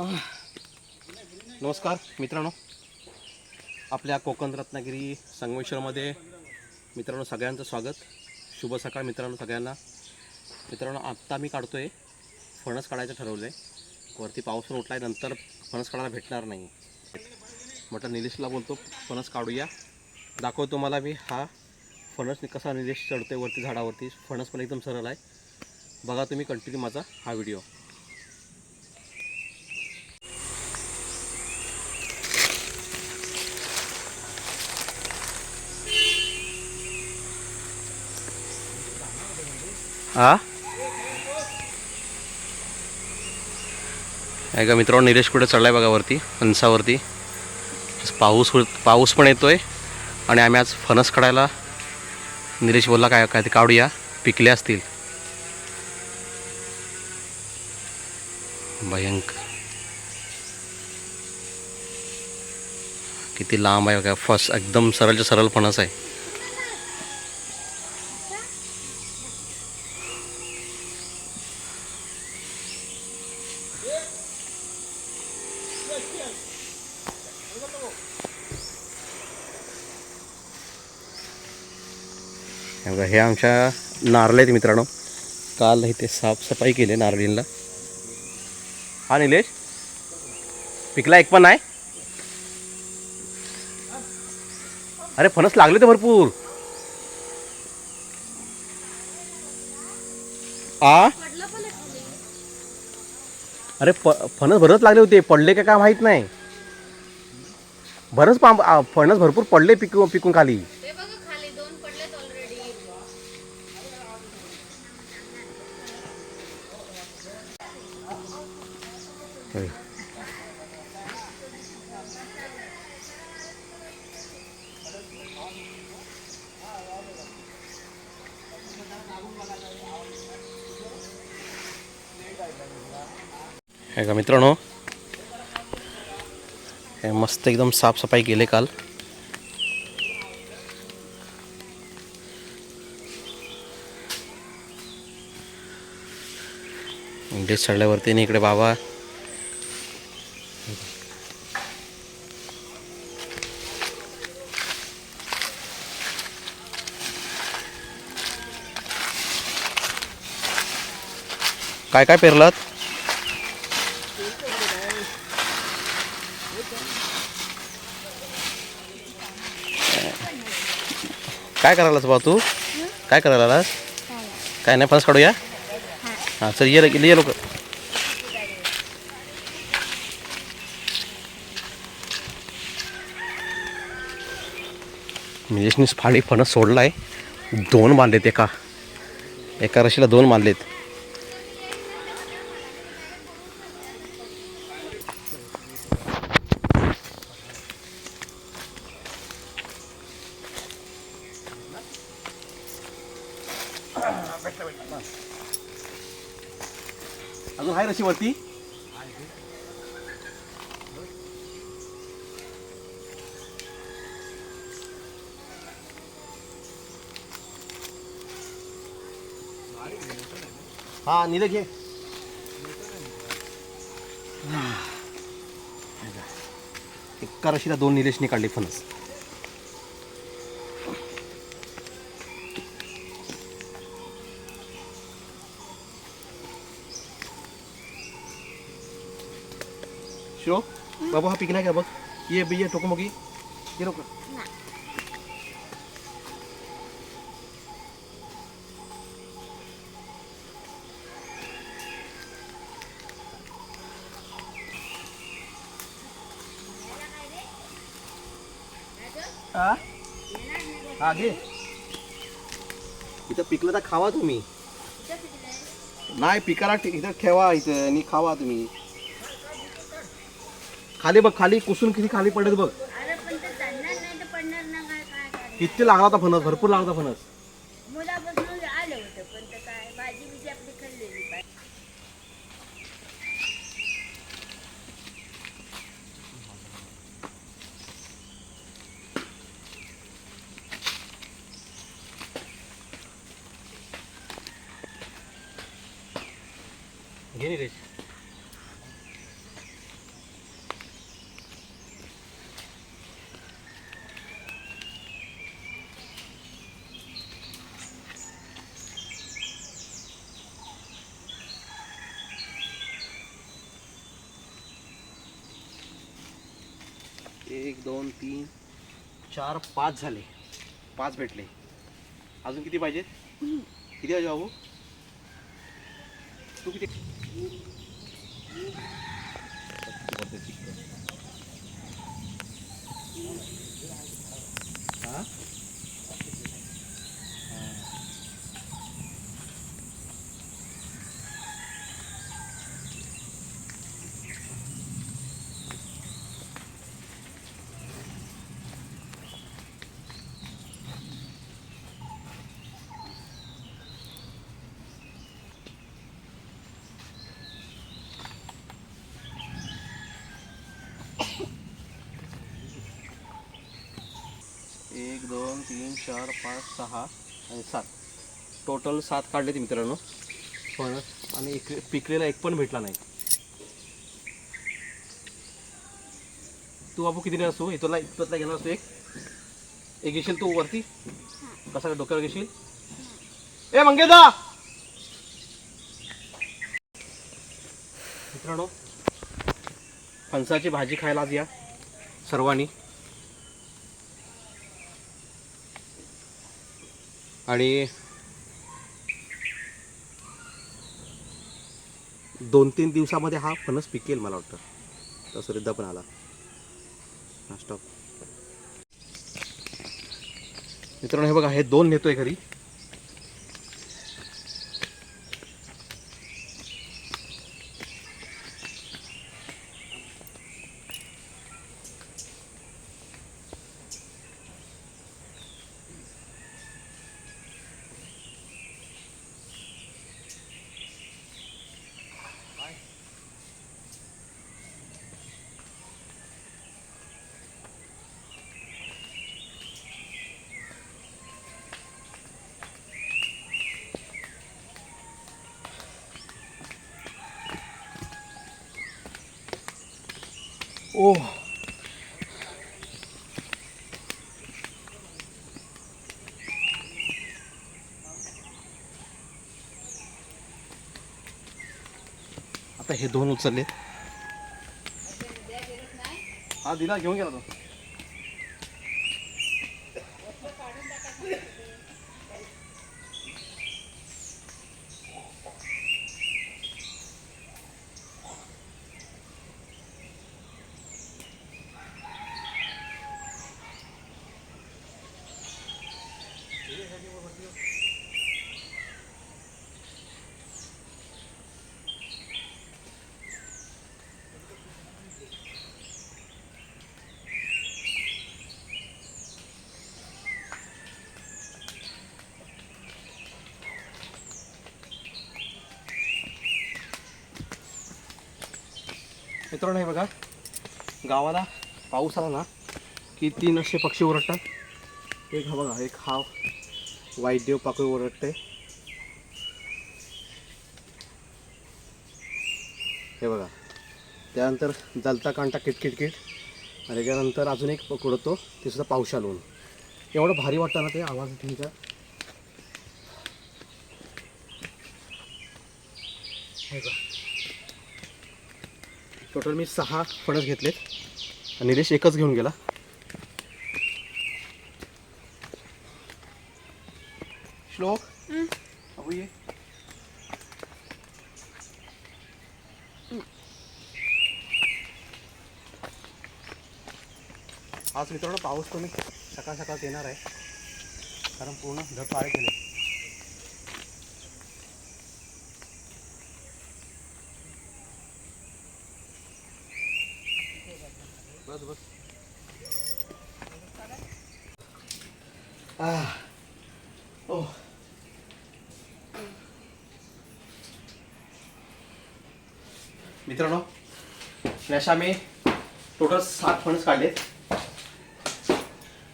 नमस्कार मित्रांनो. आपल्या कोकण रत्नागिरी संगमेश्वरमध्ये मित्रांनो सगळ्यांचं स्वागत. शुभ सकाळ मित्रांनो सगळ्यांना. मित्रांनो आत्ता मी काढतो आहे फणस काढायचं ठरवलं आहे वरती पाऊस पण उठला आहे नंतर फणस काढायला भेटणार नाही. म्हटलं निलेशला बोलतो फणस काढूया. दाखवतो मला मी हा फणस कसा निलेश आहे वरती झाडावरती. फणस पण एकदम सरळ आहे. बघा तुम्ही कंटिन्यू माझा हा व्हिडिओ हा आहे का मित्रांनो निलेश कुठे चढलाय बघा वरती फणसावरती. पाऊस पाऊस पण येतोय. आणि आम्ही आज फणस काढायला निलेश बोलला काय काय ते काढूया पिकले असतील. भयंकर. किती लांब आहे बघा फस एकदम सरळच्या सरळ फणस आहे. बघा, हे आमच्या नारळ आहेत मित्रांनो. काल इथे साफसफाई केली नारळींना हा निलेश? पिकला एक पण नाही? अरे फणस लागले ते भरपूर. आ? अरे प फणस भरच लागले होते. पडले का काय माहीत नाही. भरच पा फणस भरपूर पडले पिकू पिकून खाली. दोन ऑलरेडी हे का मित्रांनो हे मस्त एकदम साफसफाई केले काल. इंडेस चढल्यावरती आणि इकडे बाबा. काय काय पेरलात? काय करायलास बा तू? काय करायला आलास? काय नाही फणस काढूया? हां. चल ये ये लोक निलेशने फाडी फणस सोडलाय. दोन बांधलेत एका. एका रशीला दोन बांधलेत. अजून आहे रशी वरती हा निले घे. एका रशीला दोन निलेशने काढले फणस. शिरो बाबा हा पिकना का बघ? ये ये टोको ये रोका हा? हा घे. इथं पिकलं तर खावा तुम्ही. नाही पिकाला इथं ठेवा इथं आणि खावा तुम्ही. खाली बघ खाली कुसून किती खाली पडत बघ. अरे पण ते चढणार नाही तर पडणार ना काय काय काय किती लागला होता फणस? भरपूर लागला होता फणस. घे रे एक दोन तीन. चार पाच झाले. पाच भेटले. अजून किती पाहिजे किती पाहिजे बाबू? तू किती Thank you. तीन चार पाच सहा आणि सात. टोटल सात काढले ते मित्रांनो. पण आणि एक पिकलेला एक पण भेटला नाही. तू बाबू किती असतो? इथला इथला घेणार असतो एक. एक घेशील तू वरती? कसा काय डोक्यावर घेशील? ए मंगेदा मित्रांनो फणसाची भाजी खायला आज या सर्वांनी. आणि दोन तीन दिवसामध्ये हा फणस पिकेल मला वाटतं. तसं रिद्धा पण आला. स्टॉप मित्रांनो हे बघा हे दोन नेतोय घरी. ओ. आता हे दोन उचलले. हा दिला घेऊन गेला तो. मित्रांनो हे बघा. गावाला पाऊस आला ना की तीन असे पक्षी ओरडतात. एक हा बघा एक हा वाईदेव पाकळी ओरडते. हे बघा. त्यानंतर जलता कांटा किटकिटकिट. आणि त्यानंतर अजून एक पकडतो ते सुद्धा पाऊस आलो एवढं भारी वाटतं ना ते आवाज त्यांचा हे बघा. टोटल मी सहा फणस घेतलेत. आणि निलेश एकच घेऊन गेला. श्लोक? अबू ये. आज मित्रांनो पाऊस कमी सकाळ सकाळ येणार आहे. कारण पूर्ण धड पाळे केले बस बस. आह. ओ मित्रांनो नशा मी टोटल सात फणस काढलेत.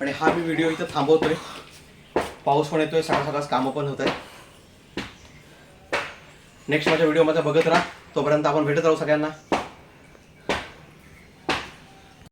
आणि हा मी व्हिडिओ इथं थांबवतोय. पाऊस पण येतोय सकाळ सकाळ कामं पण होत आहे नेक्स्ट माझ्या माझा बघत राहा. तोपर्यंत आपण भेटत राहू सगळ्यांना.